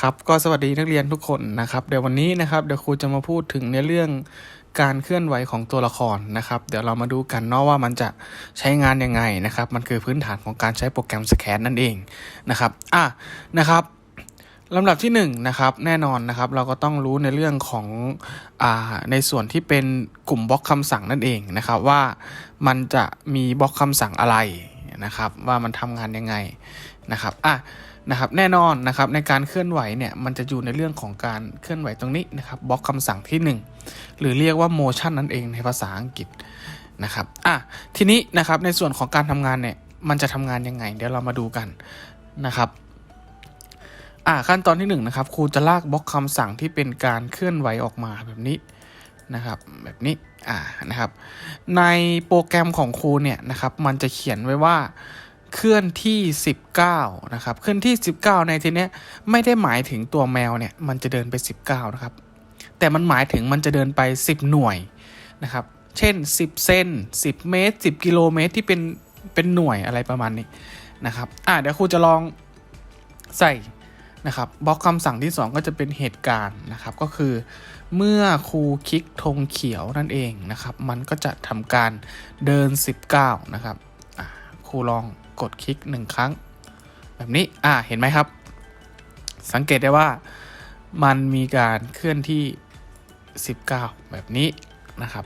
ครับก็สวัสดีนักเรียนทุกคนนะครับ เดี๋ยววันนี้นะครับเดี๋ยวครูจะมาพูดถึงในเรื่องการเคลื่อนไหวของตัวละครนะครับ เดี๋ยวเรามาดูกันเนาะว่ามันจะใช้งานยังไงนะครับ มันคือพื้นฐานของการใช้โปรแกรมสแกนนั่นเองนะครับอะนะครับลำดับที่1นงนะครับแน่นอนนะครับ เราก็ต้องรู้ในเรื่องของอ่าในส่วนที่เป็นกลุ่มบล็อกคำสั่งนั่นเองนะครับ ว่ามันจะมีบล็อกคำสั่งอะไรนะครับ ว่ามันทำงานยังไงนะครับอะ นะครับแน่นอนนะครับในการเคลื่อนไหวเนี่ยมันจะอยู่ในเรื่องของการเคลื่อนไหวตรงนี้นะครับบล็อกคำสั่งที่ 1 หรือเรียกว่า motion นั่นเองในภาษาอังกฤษนะครับอะทีนี้นะครับในส่วนของการทำงานเนี่ยมันจะทำงานยังไง เดี๋ยวเรามาดูกันนะครับอะขั้นตอนที่1นงนะครับครูจะลากบล็อกคำสั่งที่เป็นการเคลื่อนไหวออกมาแบบนี้นะครับแบบนี้อ่านะครับในโปรแกรมของครูเนี่ยนะครับมันจะเขียนไว้ว่า เคลื่อนที่ 19 นะครับ เคลื่อนที่ 19 ในทีเนี้ยไม่ได้หมายถึงตัวแมวเนี่ยมันจะเดินไป 19 นะครับ แต่มันหมายถึงมันจะเดินไป 10 หน่วยนะครับ เช่น 10 เซน10 เมตร 10 กิโลเมตรที่เป็นเป็นหน่วยอะไรประมาณนี้นะครับ อะเดี๋ยวครูจะลองใส่นะครับบล็อกคำสั่งที่ 2 ก็จะเป็นเหตุการณ์นะครับ ก็คือเมื่อครูคลิกธงเขียวนั่นเองนะครับ มันก็จะทำการเดิน 19 นะครับครูลอง กดคลิกหนึ่งครั้ง แบบนี้อ่าเห็นไหมครับ สังเกตได้ว่ามันมีการเคลื่อนที่ 19 แบบนี้นะครับ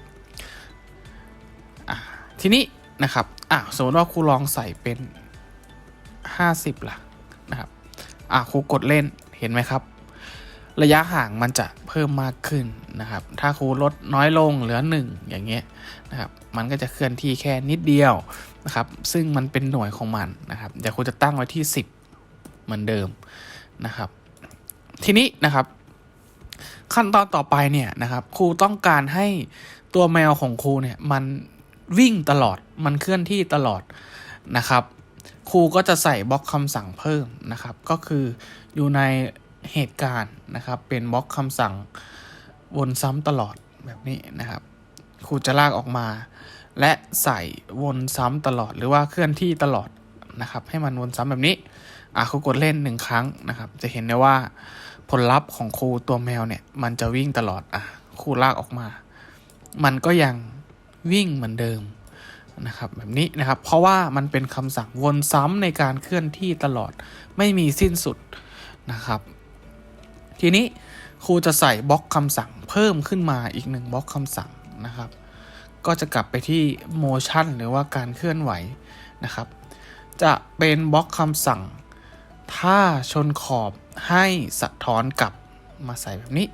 อ่าทีนี้นะครับอ่าสมมติว่าครูลองใส่เป็น 50ล่ะนะครับอ่าครูกดเล่นเห็นไหมครับ ระยะห่างมันจะเพิ่มมากขึ้นนะครับ ถ้าครูลดน้อยลงเหลือ 1 อย่างเงี้ยนะครับ มันก็จะเคลื่อนที่แค่นิดเดียวนะครับ ซึ่งมันเป็นหน่วยของมันนะครับเดี๋ยวครูจะตั้งไว้ที่ 10 เหมือนเดิมนะครับ ทีนี้นะครับ ขั้นตอนต่อไปเนี่ยนะครับครูต้องการให้ตัวแมวของครูเนี่ยมันวิ่งตลอดมันเคลื่อนที่ตลอดนะครับครูก็จะใส่บล็อกคำสั่งเพิ่มนะครับ ก็คืออยู่ใน เหตุการณ์นะครับ เป็นบล็อกคำสั่งวนซ้ำตลอดแบบนี้นะครับครูจะลากออกมา และใส่วนซ้ำตลอดหรือว่าเคลื่อนที่ตลอดนะครับ ให้มันวนซ้ำแบบนี้อะครูกดเล่นหนึ่งครั้งนะครับ จะเห็นได้ว่าผลลัพธ์ของครูตัวแมวเนี่ย มันจะวิ่งตลอดอะครูลากออกมา มันก็ยังวิ่งเหมือนเดิมนะครับแบบนี้นะครับเพราะว่ามันเป็นคำสั่งวนซ้ำในการเคลื่อนที่ตลอดไม่มีสิ้นสุดนะครับ ทีนี้ครูจะใส่บล็อกคำสั่งเพิ่มขึ้นมาอีกหนึ่งบล็อกคำสั่งนะครับ ก็จะกลับไปที่ motion หรือว่าการเคลื่อนไหวนะครับ จะเป็นบล็อกคำสั่ง ถ้าชนขอบให้สะท้อนกลับมาใส่แบบนี้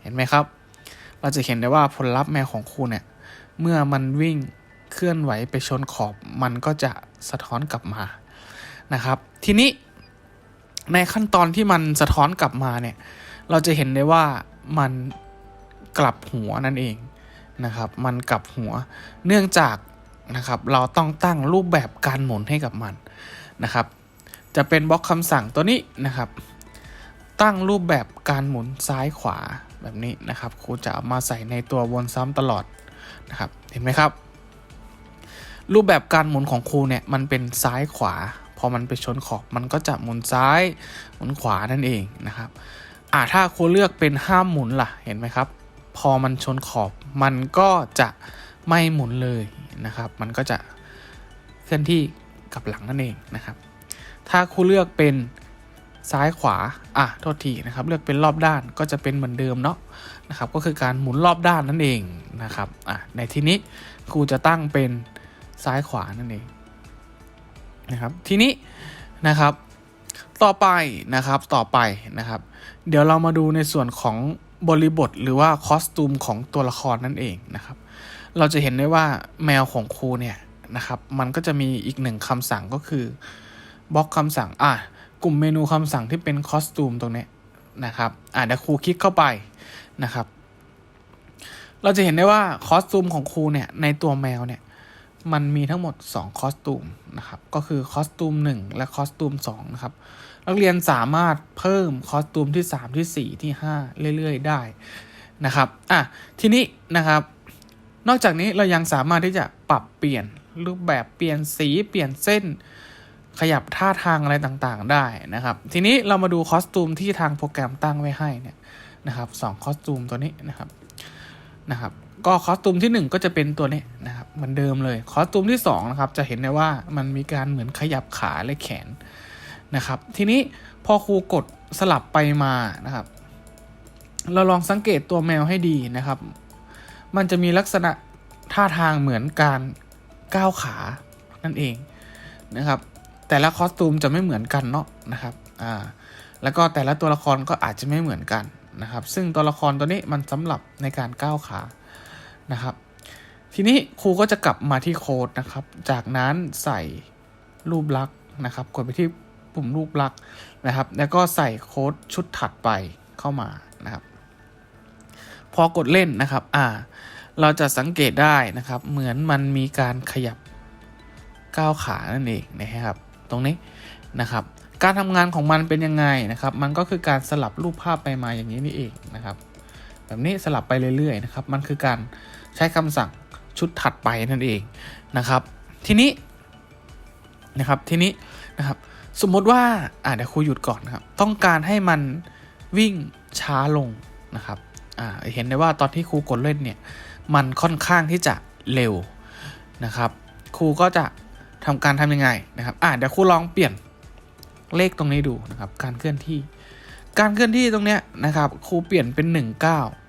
เห็นไหมครับ เราจะเห็นได้ว่าผลลัพธ์แมวของครูเนี่ย เมื่อมันวิ่งเคลื่อนไหวไปชนขอบ มันก็จะสะท้อนกลับมานะครับ ทีนี้ ในขั้นตอนที่มันสะท้อนกลับมาเนี่ย เราจะเห็นได้ว่ามันกลับหัวนั่นเองนะครับ มันกลับหัว เนื่องจากนะครับ เราต้องตั้งรูปแบบการหมุนให้กับมันนะครับ จะเป็นบล็อกคำสั่งตัวนี้นะครับ ตั้งรูปแบบการหมุนซ้ายขวาแบบนี้นะครับครูจะเอามาใส่ในตัววนซ้ำตลอดนะครับ เห็นไหมครับ รูปแบบการหมุนของครูเนี่ยมันเป็นซ้ายขวา พอมันไปชนขอบมันก็จะหมุนซ้ายหมุนขวานั่นเองนะครับอ่าถ้าครูเลือกเป็นห้ามหมุนล่ะเห็นไหมครับ พอมันชนขอบมันก็จะไม่หมุนเลยนะครับ มันก็จะเคลื่อนที่กลับหลังนั่นเองนะครับ ถ้าครูเลือกเป็นซ้ายขวา อะ โทษทีนะครับ เลือกเป็นรอบด้านก็จะเป็นเหมือนเดิมเนาะนะครับ ก็คือการหมุนรอบด้านนั่นเองนะครับ อะ ในที่นี้ครูจะตั้งเป็นซ้ายขวานั่นเอง นะครับทีนี้นะครับต่อไปนะครับต่อไปนะครับ เดี๋ยวเรามาดูในส่วนของบริบทหรือว่าคอสตูมของตัวละครนั่นเองนะครับ เราจะเห็นได้ว่าแมวของครูเนี่ยนะครับ มันก็จะมีอีกหนึ่งคำสั่งก็คือบล็อกคำสั่งอะกลุ่มเมนูคำสั่งที่เป็นคอสตูมตรงนี้นะครับอะเดี๋ยวครูคลิกเข้าไปนะครับ เราจะเห็นได้ว่าคอสตูมของครูเนี่ยในตัวแมวเนี่ย มันมีทั้งหมด 2 คอสตูมนะครับ ก็คือคอสตูม 1 และคอสตูม2นะครับ นักเรียนสามารถเพิ่มคอสตูมที่ 3 ที่ 4 ที่ 5 เรื่อย ๆ ได้นะครับ อะ ทีนี้นะครับ นอกจากนี้เรายังสามารถที่จะปรับเปลี่ยนรูปแบบเปลี่ยนสีเปลี่ยนเส้นขยับท่าทางอะไรต่างๆได้นะครับ ทีนี้เรามาดูคอสตูมที่ทางโปรแกรมตั้งไว้ให้เนี่ยนะครับสองคอสตูมตัวนี้นะครับนะครับ ก็คอสตูมที่หนึ่งก็จะเป็นตัวนี้นะครับ เหมือนเดิมเลย คอสตูมที่สองนะครับจะเห็นได้ว่ามันมีการเหมือนขยับขาและแขนนะครับ ทีนี้พอครูกดสลับไปมานะครับ เราลองสังเกตตัวแมวให้ดีนะครับ มันจะมีลักษณะท่าทางเหมือนการก้าวขานั่นเองนะครับ แต่ละคอสตูมจะไม่เหมือนกันเนาะนะครับอ่าแล้วก็แต่ละตัวละครก็อาจจะไม่เหมือนกันนะครับ ซึ่งตัวละครตัวนี้มันสำหรับในการก้าวขานะครับ ทีนี้ครูก็จะกลับมาที่โค้ดนะครับ จากนั้นใส่รูปลักษณ์นะครับ กดไปที่ปุ่มรูปลักษณ์นะครับ แล้วก็ใส่โค้ดชุดถัดไปเข้ามานะครับ พอกดเล่นนะครับ อ่า เราจะสังเกตได้นะครับ เหมือนมันมีการขยับก้าวขานั่นเองนะครับ ตรงนี้นะครับ การทำงานของมันเป็นยังไงนะครับ มันก็คือการสลับรูปภาพไปมาอย่างนี้นี่เองนะครับ แบบนี้สลับไปเรื่อยๆนะครับ มันคือการใช้คำสั่ง ชุดถัดไปนั่นเองนะครับ ทีนี้นะครับทีนี้นะครับ สมมติว่าอ่าเดี๋ยวครูหยุดก่อนนะครับ ต้องการให้มันวิ่งช้าลงนะครับอ่าเห็นได้ว่าตอนที่ครูกดเล่นเนี่ยมันค่อนข้างที่จะเร็วนะครับครูก็จะทำการทำยังไงนะครับอ่าเดี๋ยวครูลองเปลี่ยนเลขตรงนี้ดูนะครับ การเคลื่อนที่ การเคลื่อนที่ตรงเนี้ยนะครับครูเปลี่ยนเป็น 19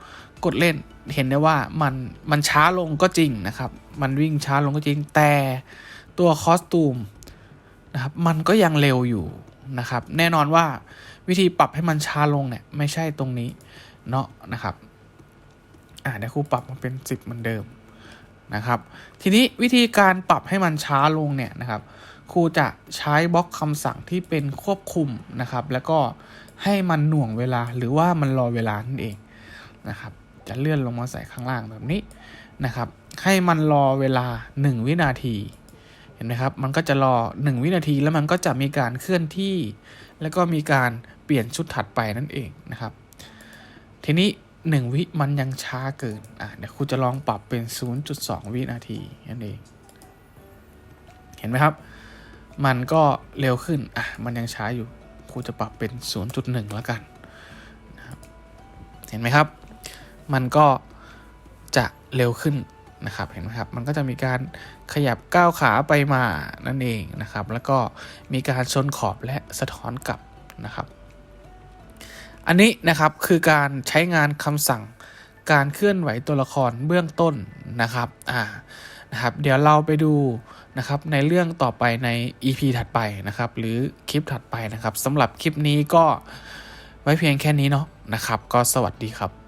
กดเล่นเห็นได้ว่ามันมันช้าลงก็จริงนะครับ มันวิ่งช้าลงก็จริงแต่ตัวคอสตูมนะครับมันก็ยังเร็วอยู่นะครับ แน่นอนว่าวิธีปรับให้มันช้าลงเนี่ยไม่ใช่ตรงนี้เนาะนะครับอ่าเดี๋ยวครูปรับมาเป็น 10 เหมือนเดิมนะครับ ทีนี้วิธีการปรับให้มันช้าลงเนี่ยนะครับครูจะใช้บล็อกคำสั่งที่เป็นควบคุมนะครับ แล้วก็ให้มันหน่วงเวลาหรือว่ามันรอเวลานั่นเองนะครับ จะเลื่อนลงมาใส่ข้างล่างแบบนี้นะครับ ให้มันรอเวลา 1 วินาที เห็นไหมครับ มันก็จะรอ 1 วินาทีแล้วมันก็จะมีการเคลื่อนที่ แล้วก็มีการเปลี่ยนชุดถัดไปนั่นเองนะครับ ทีนี้ 1 วิมันยังช้าเกินอะเดี๋ยวครูจะลองปรับเป็น 0.2 วินาทีนั่นเอง เห็นไหมครับ มันก็เร็วขึ้นอะมันยังช้าอยู่ครูจะปรับเป็น 0.1 แล้วกันนะครับเห็นไหมครับ มันก็จะเร็วขึ้นนะครับเห็นไหมครับมันก็จะมีการขยับก้าวขาไปมานั่นเองนะครับ แล้วก็มีการชนขอบและสะท้อนกลับนะครับ อันนี้นะครับคือการใช้งานคำสั่งการเคลื่อนไหวตัวละครเบื้องต้นนะครับอ่านะครับเดี๋ยวเราไปดูนะครับในเรื่องต่อไปใน EP ถัดไปนะครับ หรือคลิปถัดไปนะครับสำหรับคลิปนี้ก็ไว้เพียงแค่นี้เนาะนะครับ ก็สวัสดีครับ